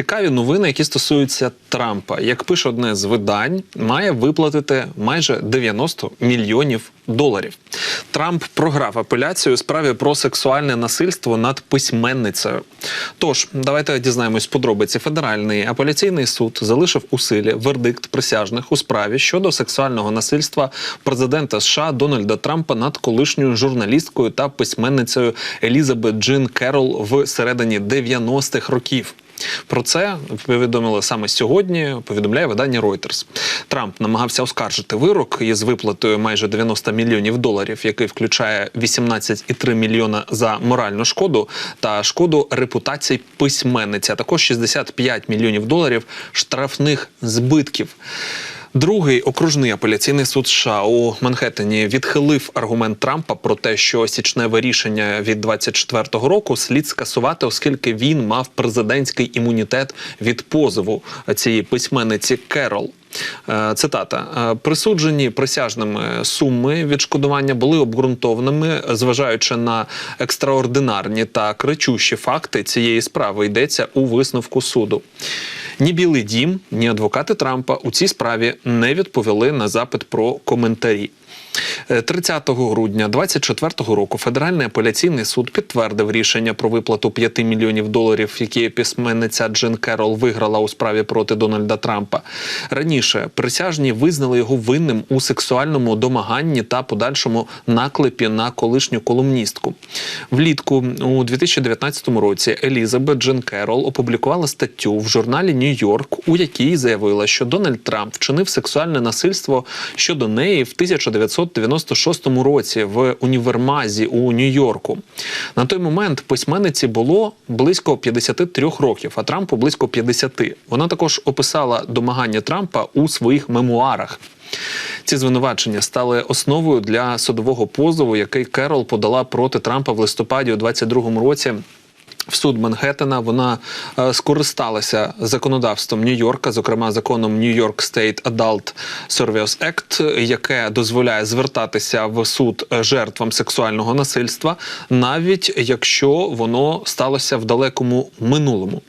цікаві новини, які стосуються Трампа. Як пише одне з видань, має виплатити майже 90 мільйонів доларів. Трамп програв апеляцію у справі про сексуальне насильство над письменницею. Тож давайте дізнаємось подробиці. Федеральний апеляційний суд залишив у силі вердикт присяжних у справі щодо сексуального насильства президента США Дональда Трампа над колишньою журналісткою та письменницею Елізабет Джин Керол в середині 90-х років. Про це повідомили саме сьогодні. Повідомляє видання Reuters. Трамп намагався оскаржити вирок із виплатою майже 90 мільйонів доларів, який включає 18,3 мільйона за моральну шкоду та шкоду репутації письменниці, а також 65 мільйонів доларів штрафних збитків. Другий окружний апеляційний суд США у Манхеттені відхилив аргумент Трампа про те, що січневе рішення від 24-го року слід скасувати, оскільки він мав президентський імунітет від позову цієї письменниці Керол. Е, Цитата Е, присуджені присяжними суми відшкодування були обґрунтованими, зважаючи на екстраординарні та кричущі факти цієї справи. Йдеться у висновку суду. Ні Білий Дім, ні адвокати Трампа у цій справі не відповіли на запит про коментарі. Е, 30 грудня 2024 року Федеральний апеляційний суд підтвердив рішення про виплату 5 мільйонів доларів, які письменниця Джин Керол виграла у справі проти Дональда Трампа. Раніше присяжні визнали його винним у сексуальному домаганні та подальшому наклепі на колишню колумністку. Влітку у 2019 році Елізабет Джин Керол опублікувала статтю в журналі Нью-Йорк, у якій заявила, що Дональд Трамп вчинив сексуальне насильство щодо неї в 1996 році в універмазі у Нью-Йорку. На той момент письменниці було близько 53 років, а Трампу близько 50. Вона також описала домагання Трампа у своїх мемуарах. Ці звинувачення стали основою для судового позову, який Керол подала проти Трампа в листопаді у 22-му році. В суд Манхеттена вона е, скористалася законодавством Нью-Йорка, зокрема законом New York State Adult Service Act, яке дозволяє звертатися в суд е, жертвам сексуального насильства, навіть якщо воно сталося в далекому минулому.